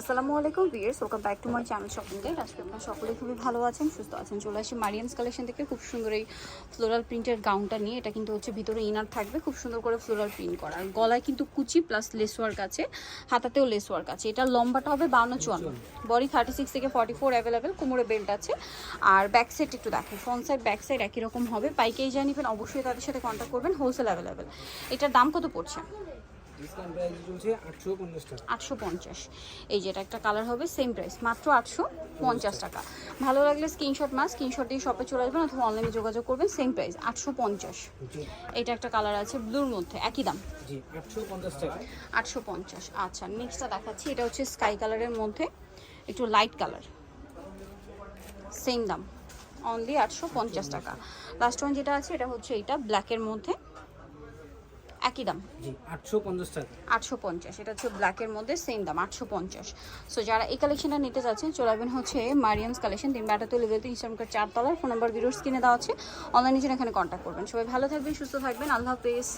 আসসালামু আলাইকুম viewers welcome back to my channel shopping guide আজকে আপনারা সকলে খুবই ভালো আছেন, সুস্থ আছেন। চলে আসি মারিয়ান্স কালেকশন থেকে খুব সুন্দর এই ফ্লোরাল প্রিন্টের গাউনটা নিয়ে। এটা কিন্তু হচ্ছে ভিতরে ইনার থাকবে, খুব সুন্দর করে ফ্লোরাল প্রিন্ট করা। আর গলায় কিন্তু কুচি প্লাস লেস ওয়ার্ক আছে, হাতাতেও লেস ওয়ার্ক আছে। এটা লম্বাটা হবে বাউন্ন চুয়ান্ন। বডি থার্টি সিক্স থেকে ফর্টি ফোর অ্যাভেলেবেল কোমরে বেল্ট আছে। আর ব্যাক সাইড একটু দেখো ফ্রন্ট সাইড ব্যাক সাইড একই রকম হবে। পাইকেই যা নেবেন, অবশ্যই তাদের সাথে কন্ট্যাক্ট করবেন হোলসেল অ্যাভেলেবেল এটার দাম কত পড়ছে? ডিসকাউন্ট প্রাইস চলছে টাকা। এই যেটা একটা কালার হবে সেম প্রাইস মাত্র আটশো পঞ্চাশ টাকা। ভালো লাগলে স্ক্রিনশট মাস স্ক্রিনশট দিয়ে শপে চলে আসবেন অথবা অনলাইনে যোগাযোগ করবেন সেম প্রাইস আটশো পঞ্চাশ। জি। এটা একটা কালার আছে ব্লুর মধ্যে একই দাম। জি আটশো পঞ্চাশ টাকা। আটশো পঞ্চাশ আচ্ছা নেক্সটটা দেখাচ্ছি এটা হচ্ছে স্কাই কালারের মধ্যে একটু লাইট কালার সেম দাম অনলি আটশো পঞ্চাশ টাকা। লাস্ট ওয়ান যেটা আছে এটা হচ্ছে এটা ব্ল্যাকের মধ্যে। একই দাম। জি আটশো পঞ্চাশ টাকা। এটা হচ্ছে ব্ল্যাক এর মধ্যে সেম দাম আটশো পঞ্চাশ। সো যারা এই কালেকশনটা নিতে যাচ্ছেন চলে আসবেন হচ্ছে মারিয়ামস কালেকশন তিন ব্যাটাতে লেভেল তিন ইসলামকার চারতলার ফোন নাম্বার ভিডিওস কিনে দেওয়া আছে। অনলাইনে জন্য এখানে কন্ট্যাক্ট করবেন। সবাই ভালো থাকবেন সুস্থ থাকবেন আল্লাহ হাফেজ।